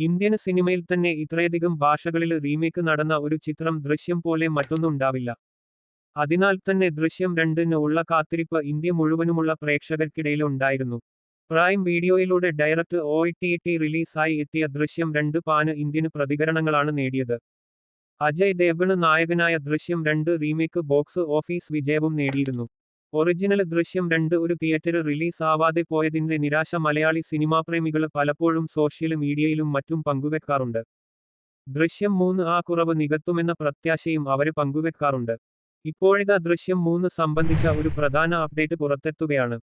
Indian സിനിമയിൽ തന്നെ ഇത്രയധികം ഭാഷകളിൽ റീമേക്ക് നടന്ന ഒരു ചിത്രം ദൃശ്യം പോലെ മറ്റൊന്നുണ്ടാവില്ല അതിനാൽ തന്നെ ദൃശ്യം രണ്ടിന് ഉള്ള കാത്തിരിപ്പ് ഇന്ത്യ മുഴുവനുമുള്ള പ്രേക്ഷകർക്കിടയിൽ ഉണ്ടായിരുന്നു. പ്രൈം വീഡിയോയിലൂടെ ഡയറക്റ്റ് ഒ ടി ടി റിലീസായി എത്തിയ ദൃശ്യം രണ്ട് പാന് ഇന്ത്യന് പ്രതികരണങ്ങളാണ് നേടിയത്. അജയ് ദേവ്ഗണ് നായകനായ ദൃശ്യം രണ്ട് റീമേക്ക് ബോക്സ് ഓഫീസ് വിജയവും നേടിയിരുന്നു. ഒറിജിനൽ ദൃശ്യം രണ്ട് ഒരു തിയേറ്റർ റിലീസ് ആവാതെ പോയതിന്റെ നിരാശ മലയാളി സിനിമാപ്രേമികൾ പലപ്പോഴും സോഷ്യൽ മീഡിയയിലും മറ്റും പങ്കുവെക്കാറുണ്ട്. ദൃശ്യം മൂന്ന് ആ കുറവ് നികത്തുമെന്ന പ്രത്യാശയും അവർ പങ്കുവെക്കാറുണ്ട്. ഇപ്പോഴത്തെ ദൃശ്യം മൂന്ന് സംബന്ധിച്ച ഒരു പ്രധാന അപ്ഡേറ്റ് പുറത്തെത്തുകയാണ്.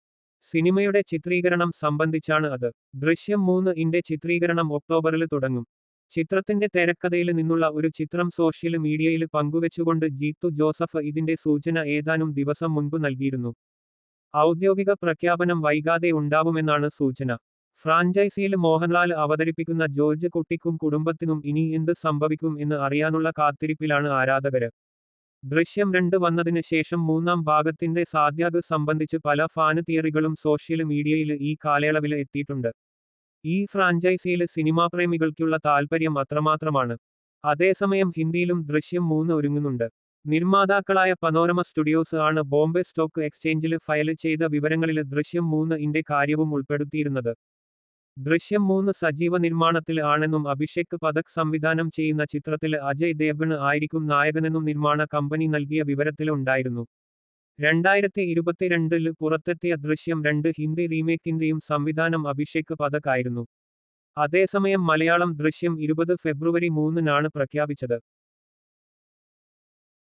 സിനിമയുടെ ചിത്രീകരണം സംബന്ധിച്ചാണ് അത്. ദൃശ്യം മൂന്ന് ഇന്റെ ചിത്രീകരണം ഒക്ടോബറിൽ തുടങ്ങും. ചിത്രത്തിന്റെ തിരക്കഥയിൽ നിന്നുള്ള ഒരു ചിത്രം സോഷ്യൽ മീഡിയയിൽ പങ്കുവെച്ചുകൊണ്ട് ജീത്തു ജോസഫ് ഇതിന്റെ സൂചന ഏതാനും ദിവസം മുൻപ് നൽകിയിരുന്നു. ഔദ്യോഗിക പ്രഖ്യാപനം വൈകാതെ ഉണ്ടാവുമെന്നാണ് സൂചന. ഫ്രാഞ്ചൈസിയിൽ മോഹൻലാൽ അവതരിപ്പിക്കുന്ന ജോർജ് കുട്ടിക്കും കുടുംബത്തിനും ഇനി എന്ത് സംഭവിക്കും എന്ന് അറിയാനുള്ള കാത്തിരിപ്പിലാണ് ആരാധകര്. ദൃശ്യം രണ്ട് വന്നതിന് ശേഷം മൂന്നാം ഭാഗത്തിന്റെ സാധ്യത സംബന്ധിച്ച് പല ഫാന് തിയറികളും സോഷ്യൽ മീഡിയയിൽ ഈ കാലയളവിൽ എത്തിയിട്ടുണ്ട്. ഈ ഫ്രാഞ്ചൈസിയിലെ സിനിമാപ്രേമികൾക്കുള്ള താൽപ്പര്യം അത്രമാത്രമാണ്. അതേസമയം ഹിന്ദിയിലും ദൃശ്യം മൂന്ന് ഒരുങ്ങുന്നുണ്ട്. നിർമ്മാതാക്കളായ പനോരമ സ്റ്റുഡിയോസ് ആണ് ബോംബെ സ്റ്റോക്ക് എക്സ്ചേഞ്ചിൽ ഫയൽ ചെയ്ത വിവരങ്ങളിൽ ദൃശ്യം മൂന്ന് ഇന്റെ കാര്യവും ഉൾപ്പെടുത്തിയിരുന്നത്. ദൃശ്യം മൂന്ന് സജീവ നിർമ്മാണത്തിൽ ആണെന്നും അഭിഷേക് പദക് സംവിധാനം ചെയ്യുന്ന ചിത്രത്തിൽ അജയ് ദേവ്ഗണ് ആയിരിക്കും നായകനെന്നും നിർമ്മാണ കമ്പനി നൽകിയ വിവരത്തിലുണ്ടായിരുന്നു രണ്ടായിരത്തി ഇരുപത്തിരണ്ടിൽ പുറത്തെത്തിയ ദൃശ്യം രണ്ട് ഹിന്ദി റീമേക്കിന്റെയും സംവിധാനം അഭിഷേക് പതക് ആയിരുന്നു അതേസമയം മലയാളം ദൃശ്യം ഇരുപത് ഫെബ്രുവരി മൂന്നിനാണ് പ്രഖ്യാപിച്ചത്.